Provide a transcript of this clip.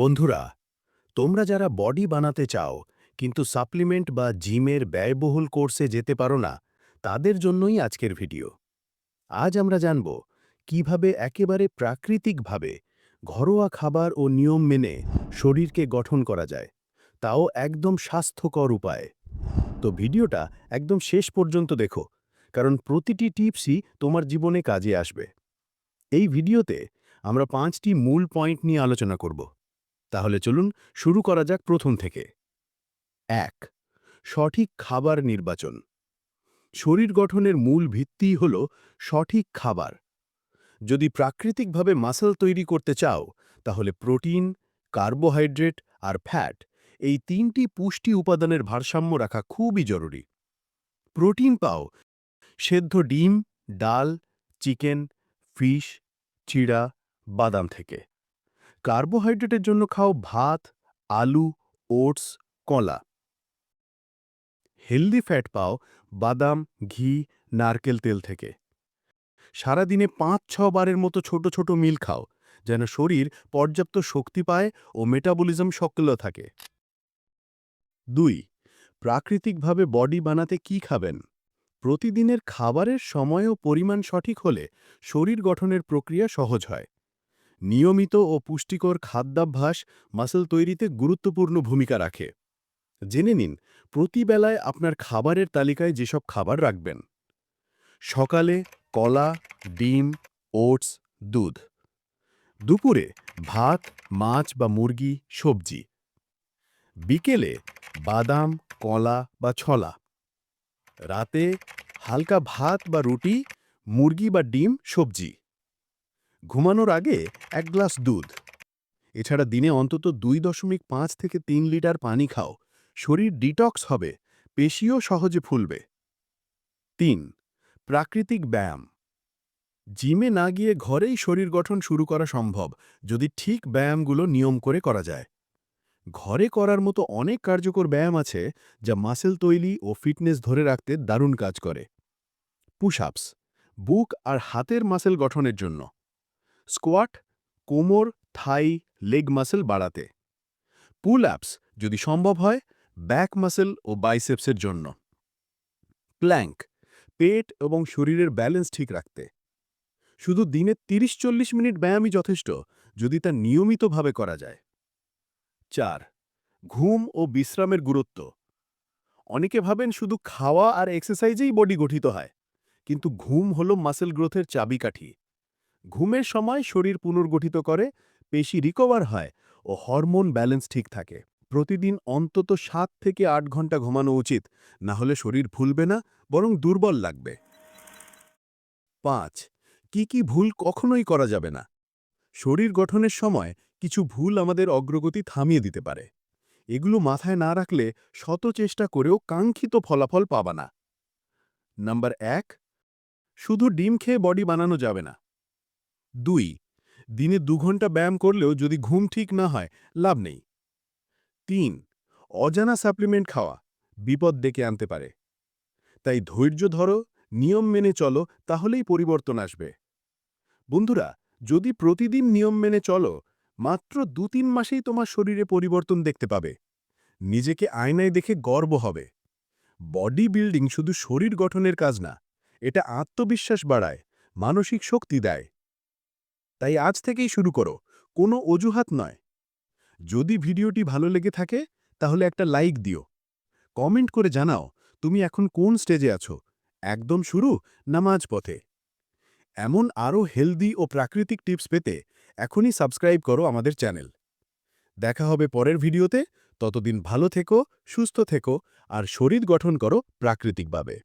বন্ধুরা, তোমরা যারা বডি বানাতে চাও, কিন্তু সাপ্লিমেন্ট বা জিমের ব্যয়বহুল কোর্সে যেতে পারো না, তাদের জন্যই আজকের ভিডিও। আজ আমরা জানব কীভাবে একেবারে প্রাকৃতিকভাবে ঘরোয়া খাবার ও নিয়ম মেনে শরীরকে গঠন করা যায়, তাও একদম স্বাস্থ্যকর উপায়। তো ভিডিওটা একদম শেষ পর্যন্ত দেখো, কারণ প্রতিটি টিপসই তোমার জীবনে কাজে আসবে। এই ভিডিওতে আমরা পাঁচটি মূল পয়েন্ট নিয়ে আলোচনা করব। তাহলে চলুন শুরু করা যাক প্রথম থেকে। এক, সঠিক খাবার নির্বাচন। শরীর গঠনের মূল ভিত্তিই হল সঠিক খাবার। যদি প্রাকৃতিকভাবে মাসল তৈরি করতে চাও, তাহলে প্রোটিন, কার্বোহাইড্রেট আর ফ্যাট এই তিনটি পুষ্টি উপাদানের ভারসাম্য রাখা খুবই জরুরি। প্রোটিন পাও, সেদ্ধ ডিম, ডাল, চিকেন, ফিশ, চিড়া, বাদাম থেকে। কার্বোহাইড্রেটের জন্য খাও ভাত, আলু, ওটস, কলা। হেলদি ফ্যাট পাও বাদাম, ঘি, নারকেল তেল থেকে। সারাদিনে পাঁচ ছ বারের মতো ছোট ছোট মিল খাও, যেন শরীর পর্যাপ্ত শক্তি পায় ও মেটাবলিজম সক্রিয় থাকে। দুই, প্রাকৃতিকভাবে বডি বানাতে কি খাবেন? প্রতিদিনের খাবারের সময় ও পরিমাণ সঠিক হলে শরীর গঠনের প্রক্রিয়া সহজ হয়। নিয়মিত ও পুষ্টিকর খাদ্যাভ্যাস মাসেল তৈরিতে গুরুত্বপূর্ণ ভূমিকা রাখে। জেনে নিন, প্রতিবেলায় আপনার খাবারের তালিকায় যেসব খাবার রাখবেন। সকালে কলা, ডিম, ওটস, দুধ। দুপুরে ভাত, মাছ বা মুরগি, সবজি। বিকেলে বাদাম, কলা বা ছলা। রাতে হালকা ভাত বা রুটি, মুরগি বা ডিম, সবজি। ঘুমানোর আগে এক গ্লাস দুধ। এছাড়া দিনে অন্তত দুই দশমিক পাঁচ থেকে তিন লিটার পানি খাও। শরীর ডিটক্স হবে, পেশিও সহজে ফুলবে। তিন, প্রাকৃতিক ব্যায়াম। জিমে না গিয়ে ঘরেই শরীর গঠন শুরু করা সম্ভব, যদি ঠিক ব্যায়ামগুলো নিয়ম করে করা যায়। ঘরে করার মতো অনেক কার্যকর ব্যায়াম আছে, যা মাসেল তৈলি ও ফিটনেস ধরে রাখতে দারুণ কাজ করে। পুশ আপস বুক আর হাতের মাসেল গঠনের জন্য। স্কোয়াট, কোমর, থাই, লেগ মাসেল বাড়াতে। পুল অ্যাপস যদি সম্ভব হয়, ব্যাক মাসেল ও বাইসেপসের জন্য। প্ল্যাঙ্ক, পেট এবং শরীরের ব্যালেন্স ঠিক রাখতে। শুধু দিনে তিরিশ চল্লিশ মিনিট ব্যায়ামই যথেষ্ট, যদি তা নিয়মিতভাবে করা যায়। চার, ঘুম ও বিশ্রামের গুরুত্ব। অনেকে ভাবেন শুধু খাওয়া আর এক্সারসাইজেই বডি গঠিত হয়, কিন্তু ঘুম হল মাসেল গ্রোথের চাবিকাঠি। ঘুমের সময় শরীর পুনর্গঠিত করে, পেশি রিকভার হয় ও হরমোন ব্যালেন্স ঠিক থাকে। প্রতিদিন অন্তত সাত থেকে আট ঘণ্টা ঘুমানো উচিত, না হলে শরীর ভুলবে না, বরং দুর্বল লাগবে। পাঁচ, কি কি ভুল কখনোই করা যাবে না। শরীর গঠনের সময় কিছু ভুল আমাদের অগ্রগতি থামিয়ে দিতে পারে। এগুলো মাথায় না রাখলে শত চেষ্টা করেও কাঙ্ক্ষিত ফলাফল পাবা না। নাম্বার এক, শুধু ডিম খেয়ে বডি বানানো যাবে না। দুই, দিনে দু ঘণ্টা ব্যায়াম করলেও যদি ঘুম ঠিক না হয়, লাভ নেই। তিন, অজানা সাপ্লিমেন্ট খাওয়া বিপদ ডেকে আনতে পারে। তাই ধৈর্য ধরো, নিয়ম মেনে চলো, তাহলেই পরিবর্তন আসবে। বন্ধুরা, যদি প্রতিদিন নিয়ম মেনে চলো, মাত্র দু তিন মাসেই তোমার শরীরে পরিবর্তন দেখতে পাবে। নিজেকে আয়নায় দেখে গর্ব হবে। বডি বিল্ডিং শুধু শরীর গঠনের কাজ না, এটা আত্মবিশ্বাস বাড়ায়, মানসিক শক্তি দেয়। তাই আজ থেকেই শুরু করো, কোনো অজুহাত নয়। যদি ভিডিওটি ভালো লেগে থাকে, তাহলে একটা লাইক দিও। কমেন্ট করে জানাও, তুমি এখন কোন স্টেজে আছো? একদম শুরু না পথে এমন আরও হেলদি ও প্রাকৃতিক টিপস পেতে এখনই সাবস্ক্রাইব করো আমাদের চ্যানেল। দেখা হবে পরের ভিডিওতে। ততদিন ভালো থেকো, সুস্থ থেকো, আর শরীর গঠন করো প্রাকৃতিকভাবে।